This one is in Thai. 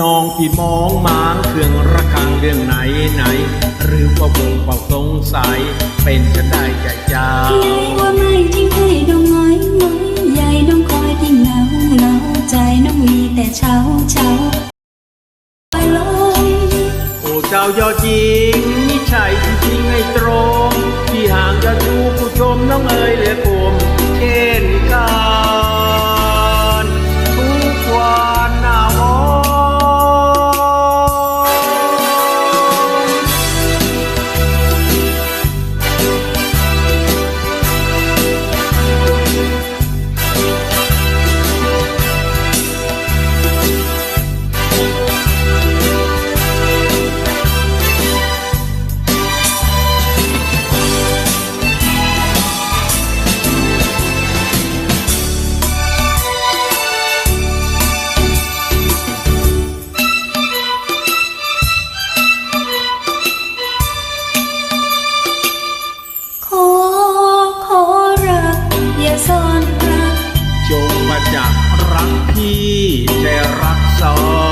น้องพี่มองมางเครื่องระฆังเรื่องไหนไหน หรือว่าวงเป่าสงสัย เป็นจะได้ใจเจ้าใหญ่ว่าไม่ทิ้งให้ดองน้อยน้อยใหญ่ดองคอยที่เหงาเหงาใจน้องมีแต่เช้าเช้าไปลงโอ้เจ้ายอดหญิงนี่ใช่จริงๆให้ตรง พี่จะรักซ้อ